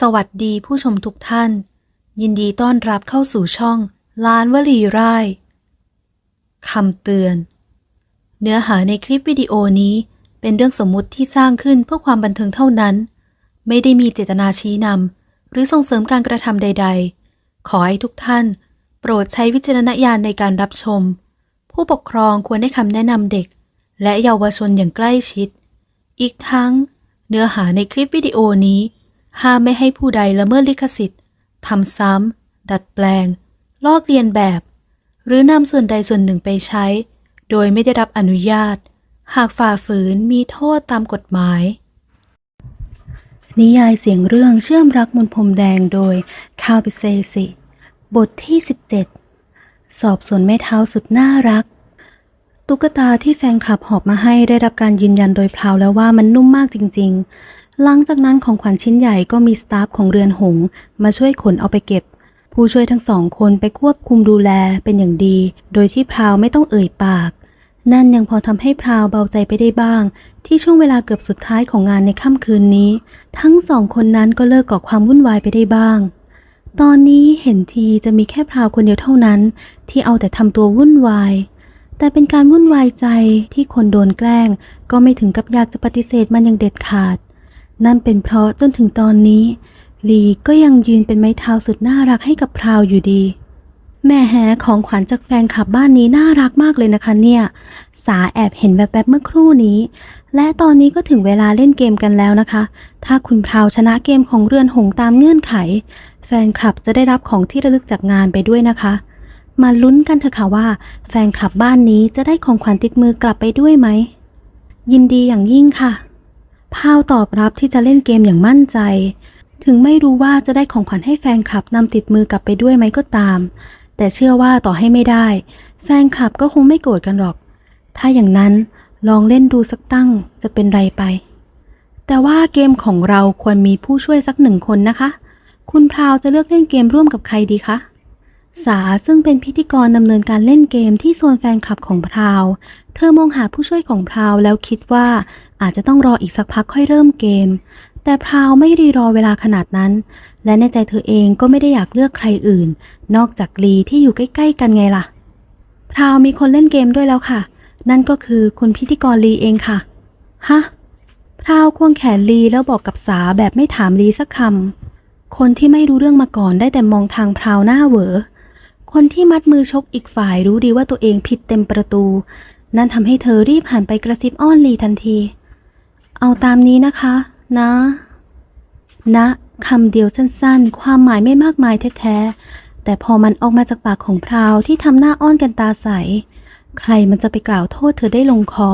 สวัสดีผู้ชมทุกท่าน ยินดีต้อนรับเข้าสู่ช่องล้านวลีร่ายคำเตือน เนื้อหาในคลิปวิดีโอนี้เป็นเรื่องสมมุติที่สร้างขึ้นเพื่อความบันเทิงเท่านั้น ไม่ได้มีเจตนาชี้นำหรือส่งเสริมการกระทำใด ๆ ขอให้ทุกท่าน โปรดใช้วิจารณญาณในการรับชม ผู้ปกครองควรให้คำแนะนำเด็ก และเยาวชนอย่างใกล้ชิด อีกทั้ง เนื้อหาในคลิปวิดีโอนี้ ห้ามไม่ให้ผู้ใดละเมิดลิขสิทธิ์ทำซ้ำ ดัดแปลง ลอกเลียนแบบ หรือนำส่วนใดส่วนหนึ่งไปใช้ โดยไม่ได้รับอนุญาต หากฝ่าฝืนมีโทษตามกฎหมาย นิยายเสียงเรื่องเชื่อมรักมนพรมแดงโดยคาวปิเซสิบทที่ 17 สอบสวนแม่เท้าสุดน่ารัก ตุ๊กตาที่แฟนคลับหอบมาให้ได้รับการยืนยันโดยพราวแล้วว่ามันนุ่มมากจริง ๆ หลังจากนั้นของขวัญชิ้นใหญ่ก็มีสตาฟของเรือนหงส์มาช่วยขนเอาไปเก็บ ผู้ช่วยทั้งสองคนไปควบคุมดูแลเป็นอย่างดี โดยที่พราวไม่ต้องเอ่ยปาก นั่นยังพอทำให้พราวเบาใจไปได้บ้าง ที่ช่วงเวลาเกือบสุดท้ายของงานในค่ำคืนนี้ ทั้งสองคนนั้นก็เลิกก่อความวุ่นวายไปได้บ้าง ตอนนี้เห็นทีจะมีแค่พราวคนเดียวเท่านั้น ที่เอาแต่ทำตัววุ่นวายแต่เป็นการวุ่นวายใจที่คนโดนแกล้ง ก็ไม่ถึงกับอยากจะปฏิเสธมันอย่างเด็ดขาด นั่นเป็นเพราะจนถึงตอนนี้ ลีก็ยังยืนเป็นไม้เท้าสุดน่ารักให้กับพราวอยู่ดี แม่แฮของขวัญจากแฟนคลับบ้านนี้น่ารักมากเลยนะคะเนี่ย สาแอบเห็นแวบๆเมื่อครู่นี้ และตอนนี้ก็ถึงเวลาเล่นเกมกันแล้วนะคะ ถ้าคุณพราวชนะเกมของเรือนหงตามเงื่อนไข แฟนคลับจะได้รับของที่ระลึกจากงานไปด้วยนะคะ มาลุ้นกันเถอะค่ะว่า แฟนคลับบ้านนี้จะได้ของขวัญติดมือกลับไปด้วยไหมยินดีอย่างยิ่งค่ะ พาวตอบรับที่จะเล่นเกมอย่างมั่นใจ ถึงไม่รู้ว่าจะได้ของขวัญให้แฟนคลับนำติดมือกลับไปด้วยไหมก็ตาม แต่เชื่อว่าต่อให้ไม่ได้ แฟนคลับก็คงไม่โกรธกันหรอก ถ้าอย่างนั้นลองเล่นดูสักตั้งจะเป็นไรไป แต่ว่าเกมของเราควรมีผู้ช่วยสักหนึ่งคนนะคะ คุณพราวจะเลือกเล่นเกมร่วมกับใครดีคะสาซึ่งเป็นพิธีกรดำเนินการเล่นเกมที่โซนแฟนคลับของพราว เธอมองหาผู้ช่วยของพราวแล้วคิดว่า อาจจะต้องรออีกสักพักค่อยเริ่มเกม แต่พราวไม่รีรอเวลาขนาดนั้น และในใจเธอเองก็ไม่ได้อยากเลือกใครอื่น นอกจากลีที่อยู่ใกล้ๆกันไงล่ะ พราวมีคนเล่นเกมด้วยแล้วค่ะ นั่นก็คือคุณพิธีกรลีเองค่ะ ฮะ พราวควงแขนลีแล้วบอกกับสาแบบไม่ถามลีสักคำ คนที่ไม่รู้เรื่องมาก่อนได้แต่มองทางพราวหน้าเหวอ คนที่มัดมือชกอีกฝ่ายรู้ดีว่าตัวเองผิดเต็มประตู นั่นทำให้เธอรีบหันไปกระซิบอ้อนลีทันที เอาตามนี้นะคะ นะนะคำเดียวสั้นๆ ความหมายไม่มากมายแท้ๆ แต่พอมันออกมาจากปากของพราวที่ทำหน้าอ้อนกันตาใส ใครมันจะไปกล่าวโทษเธอได้ลงคอ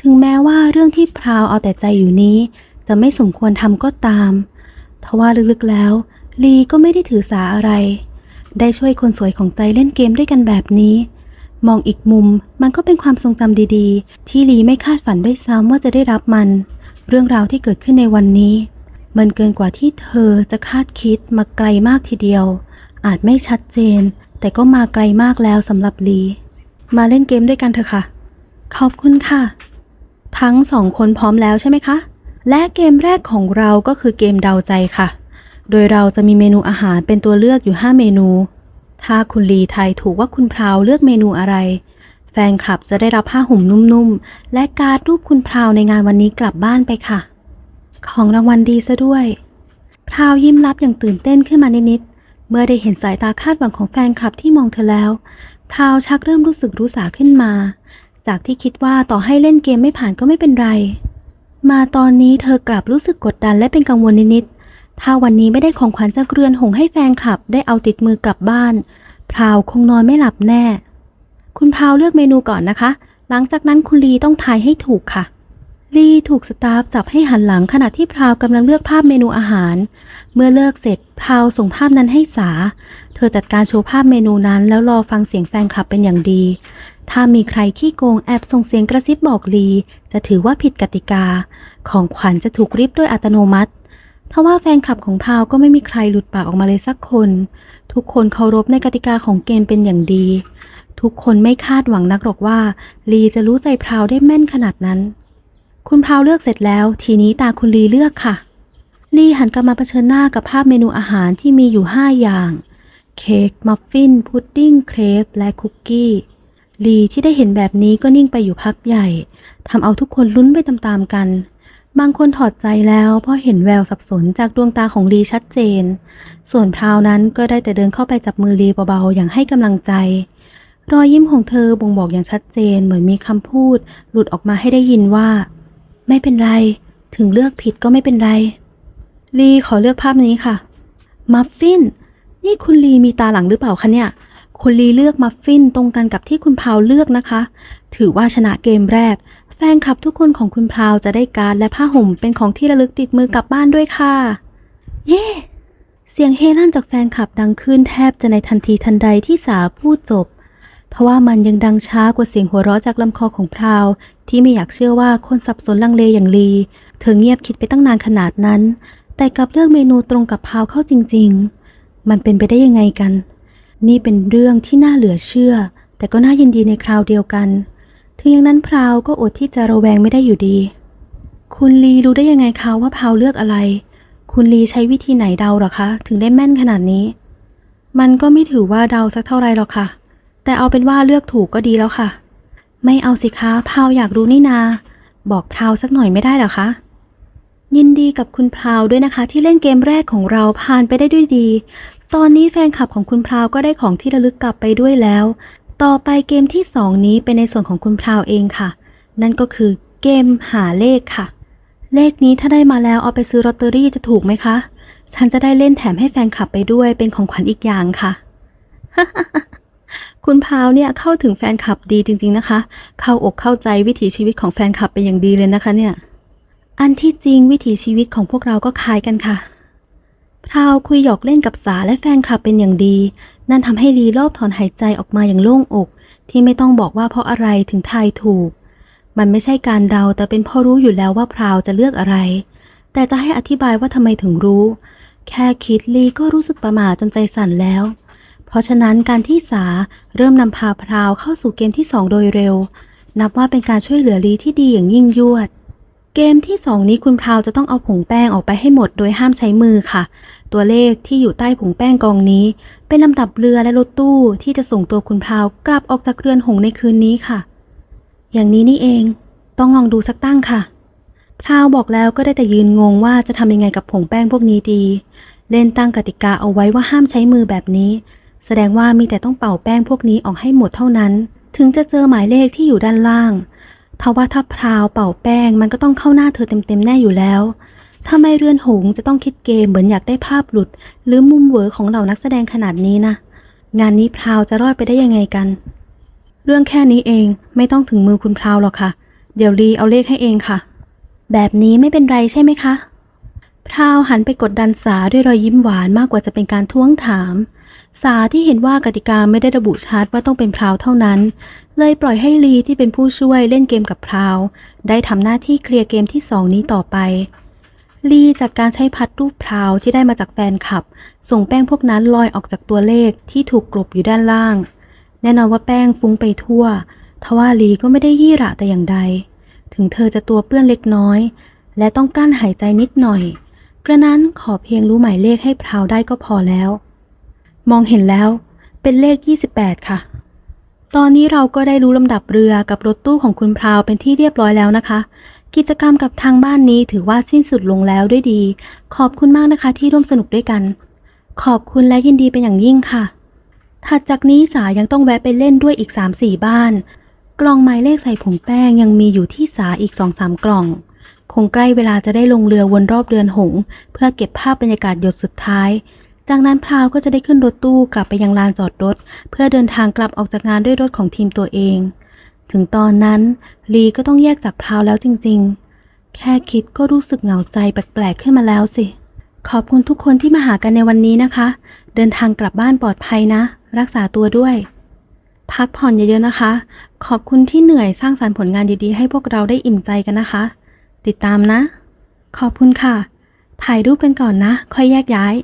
ถึงแม้ว่าเรื่องที่พราวเอาแต่ใจอยู่นี้ จะไม่สมควรทำก็ตามทว่าลึกๆแล้ว ลีก็ไม่ได้ถือสาอะไร ได้ช่วยคนสวยของใจเล่นเกมด้วยกันแบบนี้ มองอีกมุมมันก็เป็นความทรงจำดีๆ ที่ลีไม่คาดฝันด้วยซ้ำว่าจะได้รับมัน เรื่องราวที่เกิดขึ้นในวันนี้ มันเกินกว่าที่เธอจะคาดคิดมาไกลมากทีเดียว อาจไม่ชัดเจน แต่ก็มาไกลมากแล้วสำหรับลี มาเล่นเกมด้วยกันเถอะค่ะ ขอบคุณค่ะ ทั้งสองคนพร้อมแล้วใช่ไหมคะ และเกมแรกของเราก็คือเกมเดาใจค่ะ โดยเราจะมีเมนูอาหารเป็นตัวเลือกอยู่ 5 เมนู ถ้าคุณลีไทยถูกว่าคุณพราวเลือกเมนูอะไร แฟนคลับจะได้รับผ้าห่มนุ่มๆ และการ์ดรูปคุณพราวในงานวันนี้กลับบ้านไปค่ะ ของรางวัลดีซะด้วย พราวยิ้มรับอย่างตื่นเต้นขึ้นมานิดๆ เมื่อได้เห็นสายตาคาดหวังของแฟนคลับที่มองเธอแล้ว พราวชักเริ่มรู้สึกรู้สาขึ้นมา จากที่คิดว่าต่อให้เล่นเกมไม่ผ่านก็ไม่เป็นไร มาตอนนี้เธอกลับรู้สึกกดดันและเป็นกังวลนิดๆ ถ้าวันนี้ไม่ได้ของขวัญจากเรือนหงให้แฟนคลับได้เอาติดมือกลับบ้าน พราวคงนอนไม่หลับแน่ คุณพราวเลือกเมนูก่อนนะคะ หลังจากนั้นคุณลีต้องทายให้ถูกค่ะ ลีถูกสตาฟจับให้หันหลังขณะที่พราวกำลังเลือกภาพเมนูอาหาร เมื่อเลิกเสร็จพราวส่งภาพนั้นให้สา เธอจัดการโชว์ภาพเมนูนั้น แล้วรอฟังเสียงแฟนคลับเป็นอย่างดี ถ้ามีใครขี้โกงแอบส่งเสียงกระซิบบอกลี จะถือว่าผิดกติกา ของขวัญจะถูกริบด้วยอัตโนมัติ ทว่าแฟนคลับของพาวก็ไม่มีใครหลุดปากออกมาเลยสักคน ทุกคนเคารพในกติกาของเกมเป็นอย่างดี ทุกคนไม่คาดหวังนักหรอกว่า ลีจะรู้ใจพราวได้แม่นขนาดนั้น คุณพราวเลือกเสร็จแล้ว ทีนี้ตาคุณลีเลือกค่ะ ลีหันกลับมาเผชิญหน้ากับภาพเมนูอาหารที่มีอยู่ 5 อย่าง เค้กมัฟฟิน พุดดิ้ง เครป และคุกกี้ลีที่ได้เห็นแบบนี้ก็นิ่งไปอยู่พักใหญ่ทำเอาทุกคนลุ้นไปตามๆกัน บางคนถอดใจแล้วเพราะเห็นแววสับสนจากดวงตาของลีชัดเจน ส่วนพราวนั้นก็ได้แต่เดินเข้าไปจับมือลีเบาๆอย่างให้กำลังใจ รอยยิ้มของเธอบ่งบอกอย่างชัดเจนเหมือนมีคำพูด หลุดออกมาให้ได้ยินว่า ไม่เป็นไร ถึงเลือกผิดก็ไม่เป็นไร ลีขอเลือกภาพนี้ค่ะ มัฟฟิน นี่คุณลีมีตาหลังหรือเปล่าคะเนี่ย คุณลีเลือกมัฟฟินตรงกันกับที่คุณพาวเลือกนะคะ ถือว่าชนะเกมแรก แฟนคลับทุกคนของคุณพราวจะได้การ์ดและผ้าห่มเป็นของที่ระลึกติดมือกลับบ้านด้วยค่ะ เย้เสียงเฮลั่นจากแฟนคลับดังขึ้นแทบจะในทันทีทันใดที่สาพูดจบ ทว่ามันยังดังช้ากว่าเสียงหัวเราะจากลำคอของพราว ที่ไม่อยากเชื่อว่าคนสับสนลังเลอย่างลี เธอเงียบคิดไปตั้งนานขนาดนั้น แต่กลับเลือกเมนูตรงกับพราวเข้าจริง ๆ มันเป็นไปได้ยังไงกัน นี่เป็นเรื่องที่น่าเหลือเชื่อ แต่ก็น่ายินดีในคราวเดียวกัน ถึงอย่างนั้นพราวก็อดที่จะระแวงไม่ได้อยู่ดี คุณลีรู้ได้ยังไงคะว่าพราวเลือกอะไร คุณลีใช้วิธีไหนเดาหรอคะ ถึงได้แม่นขนาดนี้ มันก็ไม่ถือว่าเดาสักเท่าไรหรอกค่ะ แต่เอาเป็นว่าเลือกถูกก็ดีแล้วค่ะ ไม่เอาสิคะพราวอยากรู้นี่นา บอกพราวสักหน่อยไม่ได้หรอคะ ยินดีกับคุณพราวด้วยนะคะ ที่เล่นเกมแรกของเราผ่านไปได้ด้วยดีตอนนี้แฟนคลับของคุณพราวก็ได้ของที่ระลึกกลับไปด้วยแล้ว ต่อไปเกมที่ 2 นี้เป็นในส่วนของคุณพราวเองค่ะ นั่นก็คือเกมหาเลขค่ะ เลขนี้ถ้าได้มาแล้วเอาไปซื้อลอตเตอรี่จะถูกไหมคะ ฉันจะได้เล่นแถมให้แฟนคลับไปด้วยเป็นของขวัญอีกอย่างค่ะ คุณพราวเนี่ยเข้าถึงแฟนคลับดีจริงๆนะคะ เข้าอกเข้าใจวิถีชีวิตของแฟนคลับเป็นอย่างดีเลยนะคะเนี่ย อันที่จริงวิถีชีวิตของพวกเราก็คล้ายกันค่ะพราวคุยหยอกเล่นกับสาและแฟนคลับเป็นอย่างดี นั่นทำให้ลีรอบถอนหายใจออกมาอย่างโล่งอก ที่ไม่ต้องบอกว่าเพราะอะไรถึงทายถูก มันไม่ใช่การเดาแต่เป็นพราะรู้อยู่แล้วว่าพราวจะเลือกอะไร แต่จะให้อธิบายว่าทำไมถึงรู้ แค่คิดลีก็รู้สึกประหม่าจนใจสั่นแล้ว เพราะฉะนั้นการที่สาเริ่มนำพาพราวเข้าสู่เกมที่สองโดยเร็ว นับว่าเป็นการช่วยเหลือลีที่ดีอย่างยิ่งยวดเกมที่ 2 นี้คุณพราวจะต้องเอาผงแป้งออกไปให้หมดโดยห้ามใช้มือค่ะ ตัวเลขที่อยู่ใต้ผงแป้งกองนี้ เป็นลำดับเรือและรถตู้ที่จะส่งตัวคุณพราวกลับออกจากเรือนหงในคืนนี้ค่ะ อย่างนี้นี่เอง ต้องลองดูสักตั้งค่ะ พราวบอกแล้วก็ได้แต่ยืนงงว่าจะทำยังไงกับผงแป้งพวกนี้ดี เล่นตั้งกติกาเอาไว้ว่าห้ามใช้มือแบบนี้ แสดงว่ามีแต่ต้องเป่าแป้งพวกนี้ออกให้หมดเท่านั้น ถึงจะเจอหมายเลขที่อยู่ด้านล่างทว่าถ้าพราวเป่าแป้งมันก็ต้องเข้าหน้าเธอเต็มๆแน่อยู่แล้ว ทำไมเรือนหงส์จะต้องคิดเกมเหมือนอยากได้ภาพหลุด หรือมุมเหวอของเหล่านักแสดงขนาดนี้นะ งานนี้พราวจะรอดไปได้ยังไงกัน เรื่องแค่นี้เองไม่ต้องถึงมือคุณพราวหรอกค่ะ เดี๋ยวลีเอาเลขให้เองค่ะ แบบนี้ไม่เป็นไรใช่ไหมคะ พราวหันไปกดดันสาด้วยรอยยิ้มหวานมากกว่าจะเป็นการท้วงถาม สาที่เห็นว่ากติกาไม่ได้ระบุชัดว่าต้องเป็นพราวเท่านั้น เลยปล่อยให้ลีที่เป็นผู้ช่วยเล่นเกมกับพราว ได้ทำหน้าที่เคลียร์เกมที่สองนี้ต่อไป ลีจากการใช้พัดรูปพราวที่ได้มาจากแฟนคลับ ส่งแป้งพวกนั้นลอยออกจากตัวเลขที่ถูกกลบอยู่ด้านล่าง แน่นอนว่าแป้งฟุ้งไปทั่ว ทว่าลีก็ไม่ได้ยี่ระแต่อย่างใด ถึงเธอจะตัวเปื้อนเล็กน้อย และต้องกั้นหายใจนิดหน่อย กระนั้นขอเพียงรู้หมายเลขให้พราวได้ก็พอแล้ว มองเห็นแล้ว เป็นเลข 28 ค่ะ ตอนนี้เราก็ได้รู้ลำดับเรือกับรถตู้ของคุณพราวเป็นที่เรียบร้อยแล้วนะคะ กิจกรรมกับทางบ้านนี้ถือว่าสิ้นสุดลงแล้วด้วยดี ขอบคุณมากนะคะที่ร่วมสนุกด้วยกัน ขอบคุณและยินดีเป็นอย่างยิ่งค่ะ ถัดจากนี้สายังต้องแวะไปเล่นด้วยอีก 3-4 บ้าน กล่องหมายเลขใส่ผงแป้งยังมีอยู่ที่สาอีก 2-3 กล่อง คงใกล้เวลาจะได้ลงเรือวนรอบเรือนหง เพื่อเก็บภาพบรรยากาศหยดสุดท้าย จากนั้นพราวก็จะได้ขึ้นรถตู้กลับไปยังลานจอดรถ เพื่อเดินทางกลับออกจากงานด้วยรถของทีมตัวเอง ถึงตอนนั้นลีก็ต้องแยกจากพราวแล้วจริงๆ แค่คิดก็รู้สึกเหงาใจแปลกๆขึ้นมาแล้วสิ ขอบคุณทุกคนที่มาหากันในวันนี้นะคะ เดินทางกลับบ้านปลอดภัยนะ รักษาตัวด้วย พักผ่อนเยอะๆนะคะ ขอบคุณที่เหนื่อยสร้างสรรค์ผลงานดีๆ ให้พวกเราได้อิ่มใจกันนะคะ ติดตามนะ ขอบคุณค่ะ ถ่ายรูปกันก่อนนะ ค่อยแยกย้าย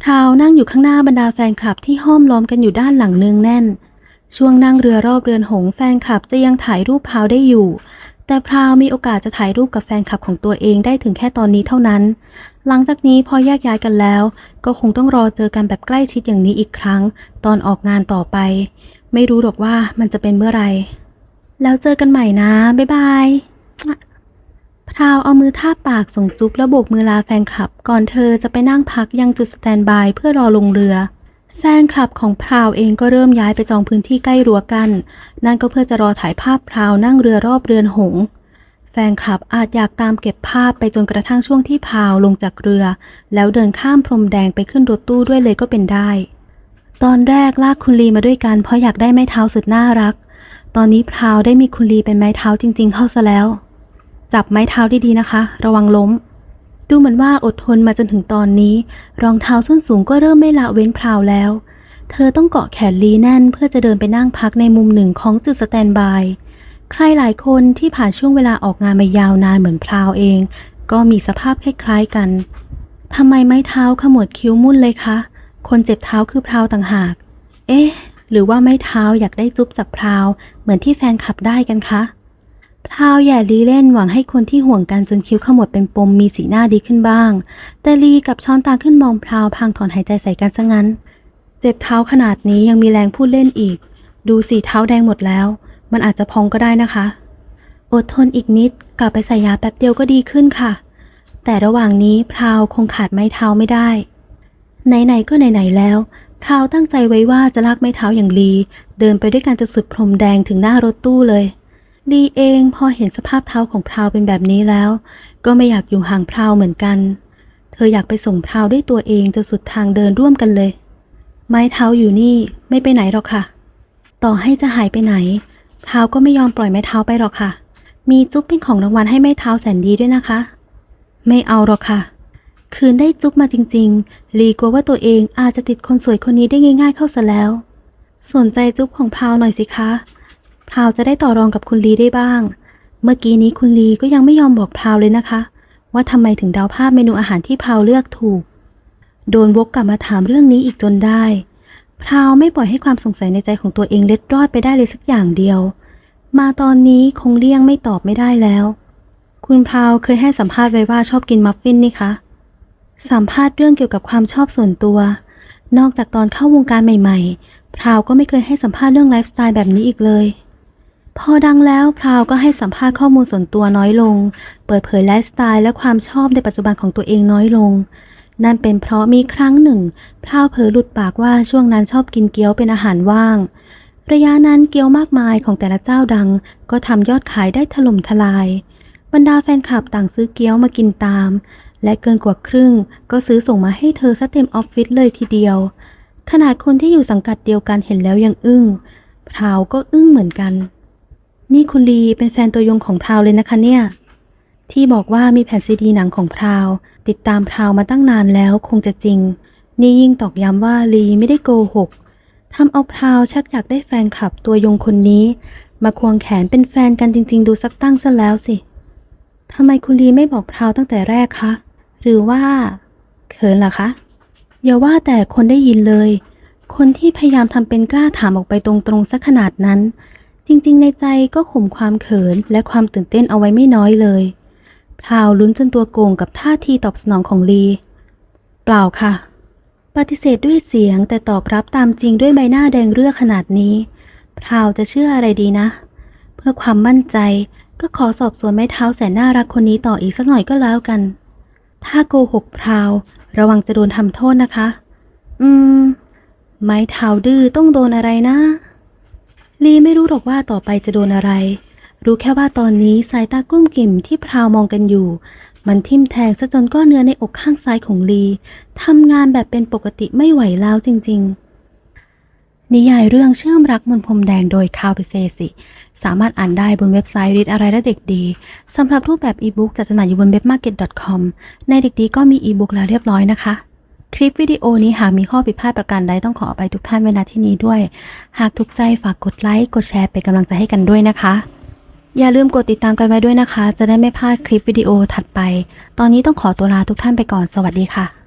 พราวนั่งอยู่ข้างหน้าบรรดาแฟนคลับที่ห้อมล้อมกันอยู่ด้านหลังเนืองแน่น ช่วงนั่งเรือรอบเรือนหงแฟนคลับจะยังถ่ายรูปพราวได้อยู่ แต่พราวมีโอกาสจะถ่ายรูปกับแฟนคลับของตัวเองได้ถึงแค่ตอนนี้เท่านั้น หลังจากนี้พอแยกย้ายกันแล้ว ก็คงต้องรอเจอกันแบบใกล้ชิดอย่างนี้อีกครั้ง ตอนออกงานต่อไป ไม่รู้หรอกว่ามันจะเป็นเมื่อไหรแล้วเจอกันใหม่นะ บ๊ายบายพราวเอามือทาบปากส่งจุ๊บแล้วโบกมือลาแฟนคลับ ก่อนเธอจะไปนั่งพักยังจุดสแตนบายเพื่อรอลงเรือ แฟนคลับของพราวเองก็เริ่มย้ายไปจองพื้นที่ใกล้รั้วกัน นั่นก็เพื่อจะรอถ่ายภาพพราวนั่งเรือรอบเรือนหงส์แฟนคลับอาจอยากตามเก็บภาพไปจนกระทั่งช่วงที่พราวลงจากเรือ แล้วเดินข้ามพรมแดงไปขึ้นรถตู้ด้วยเลยก็เป็นได้ ตอนแรกลากคุณลีมาด้วยกันเพราะอยากได้ไม้เท้าสุดน่ารัก ตอนนี้พราวได้มีคุณลีเป็นไม้เท้าจริง ๆ เข้าซะแล้ว จับไม้เท้าดีๆนะคะ ระวังล้ม ดูเหมือนว่าอดทนมาจนถึงตอนนี้ รองเท้าส้นสูงก็เริ่มไม่ละเว้นพราวแล้ว เธอต้องเกาะแขนลีแน่นเพื่อจะเดินไปนั่งพักในมุมหนึ่งของจุดสแตนบาย ใครหลายคนที่ผ่านช่วงเวลาออกงานมายาวนานเหมือนพราวเอง ก็มีสภาพคล้ายๆกันทำไมไม้เท้าขมวดคิ้วมุ่นเลยคะ คนเจ็บเท้าคือพราวต่างหาก เอ๊ะ หรือว่าไม้เท้าอยากได้จุ๊บจากพราว เหมือนที่แฟนขับได้กันคะ พาวอย่าลีเล่นหวังให้คนที่ห่วงกันจนคิ้วขมวดเป็นปมมีสีหน้าดีขึ้นบ้าง แต่ลีกับช้อนตาขึ้นมองพราวพางถอนหายใจใส่กันซะงั้น เจ็บเท้าขนาดนี้ยังมีแรงพูดเล่นอีก ดูสีเท้าแดงหมดแล้ว มันอาจจะพองก็ได้นะคะ อดทนอีกนิดกลับไปใส่ยาแป๊บเดียวก็ดีขึ้นค่ะ แต่ระหว่างนี้พราวคงขาดไม้เท้าไม่ได้ ไหนๆก็ไหนๆแล้วพราวตั้งใจไว้ว่าจะลากไม้เท้าอย่างลี เดินไปด้วยกันจนสุดพรมแดงถึงหน้ารถตู้เลย ลีเองพอเห็นสภาพเท้าของพราวเป็นแบบนี้แล้ว ก็ไม่อยากอยู่ห่างพราวเหมือนกัน เธออยากไปส่งพราวด้วยตัวเองจนสุดทางเดินร่วมกันเลย ไม้เท้าอยู่นี่ไม่ไปไหนหรอกค่ะ ต่อให้จะหายไปไหนพราวก็ไม่ยอมปล่อยไม้เท้าไปหรอกค่ะ มีจุ๊บเป็นของรางวัลให้ไม้เท้าแสนดีด้วยนะคะ ไม่เอาหรอกค่ะ คืนได้จุ๊บมาจริง ๆ ลีกลัวว่าตัวเองอาจจะติดคนสวยคนนี้ได้ง่าย ๆ เข้าซะแล้ว สนใจจุ๊บของพราวหน่อยสิคะ พราวจะได้ต่อรองกับคุณลีได้บ้าง เมื่อกี้นี้คุณลีก็ยังไม่ยอมบอกพราวเลยนะคะ ว่าทำไมถึงเดาภาพเมนูอาหารที่พราวเลือกถูก โดนวกกลับมาถามเรื่องนี้อีกจนได้ พราวไม่ปล่อยให้ความสงสัยในใจของตัวเองเล็ดรอดไปได้เลยสักอย่างเดียว มาตอนนี้คงเลี่ยงไม่ตอบไม่ได้แล้ว คุณพราวเคยให้สัมภาษณ์ไว้ว่าชอบกินมัฟฟินนี่คะสัมภาษณ์เรื่องเกี่ยวกับความชอบส่วนตัว นอกจากตอนเข้าวงการใหม่ ๆ พราวก็ไม่เคยให้สัมภาษณ์เรื่องไลฟ์สไตล์แบบนี้อีกเลย พอดังแล้วพราวก็ให้สัมภาษณ์ข้อมูลส่วนตัวน้อยลง เปิดเผยไลฟ์สไตล์และความชอบในปัจจุบันของตัวเองน้อยลง นั่นเป็นเพราะมีครั้งหนึ่ง พราวเผลอหลุดปากว่าช่วงนั้นชอบกินเกี๊ยวเป็นอาหารว่าง ระยะนั้นเกี๊ยวมากมายของแต่ละเจ้าดัง ก็ทำยอดขายได้ถล่มทลาย บรรดาแฟนคลับต่างซื้อเกี๊ยวมากินตาม และเกินกว่าครึ่ง ก็ซื้อส่งมาให้เธอซะเต็มออฟฟิศเลยทีเดียว ขนาดคนที่อยู่สังกัดเดียวกันเห็นแล้วยังอึ้งพราวก็อึ้งเหมือนกัน นี่คุณลีเป็นแฟนตัวยงของพราวเลยนะคะเนี่ย ที่บอกว่ามีแผ่นซีดีหนังของพราว ติดตามพราวมาตั้งนานแล้วคงจะจริง นี่ยิ่งตอกย้ำว่าลีไม่ได้โกหกทำเอาพราวชักอยากได้แฟนคลับตัวยงคนนี้ มาควงแขนเป็นแฟนกันจริง ๆ ดูสักตั้งซะแล้วสิทำไมคุณลีไม่บอกพราวตั้งแต่แรกคะ หรือว่า เขินล่ะคะ อย่าว่าแต่คนได้ยินเลย คนที่พยายามทำเป็นกล้าถามออกไปตรงๆสักขนาดนั้น จริงๆ ในใจก็ข่มความเขินและความตื่นเต้นเอาไว้ไม่น้อยเลยพราวลุ้นจนตัวโกงกับท่าทีตอบสนองของลี เปล่าค่ะ ปฏิเสธด้วยเสียงแต่ตอบรับตามจริงด้วยใบหน้าแดงเรือขนาดนี้พราวจะเชื่ออะไรดีนะ เพื่อความมั่นใจก็ขอสอบสวนไม้เท้าแสนน่ารักคนนี้ต่ออีกสักหน่อยก็แล้วกัน ถ้าโกหกพราว ระวังจะโดนทำโทษนะคะ อืม ไม้เท้าดื้อต้องโดนอะไรนะ ลีไม่รู้หรอกว่าต่อไปจะโดนอะไร รู้แค่ว่าตอนนี้สายตากลุ้มกิ่มที่พราวมองกันอยู่ มันทิ่มแทงซะจนก้อนเนื้อในอกข้างซ้ายของลีทำงานแบบเป็นปกติไม่ไหวแล้วจริง ๆ นิยายเรื่องเชื่อมรักมนพรมแดงโดยคาวปิเซสิ สามารถอ่านได้บนเว็บไซต์ริดอะไรและเด็กดีสำหรับรูปแบบอีบุ๊กจะจำหน่ายอยู่บนเว็บ market.com ในเด็กดีก็มีอีบุ๊กแล้วเรียบร้อยนะคะ คลิปวิดีโอนี้หากมีข้อผิดพลาดประการใดต้องขออภัยทุกท่านเวลาที่นี้ด้วย หากถูกใจฝากกดไลค์กดแชร์เป็นกำลังใจให้กันด้วยนะคะ อย่าลืมกดติดตามกันไว้ด้วยนะคะ จะได้ไม่พลาดคลิปวิดีโอถัดไป ตอนนี้ต้องขอตัวลาทุกท่านไปก่อนสวัสดีค่ะ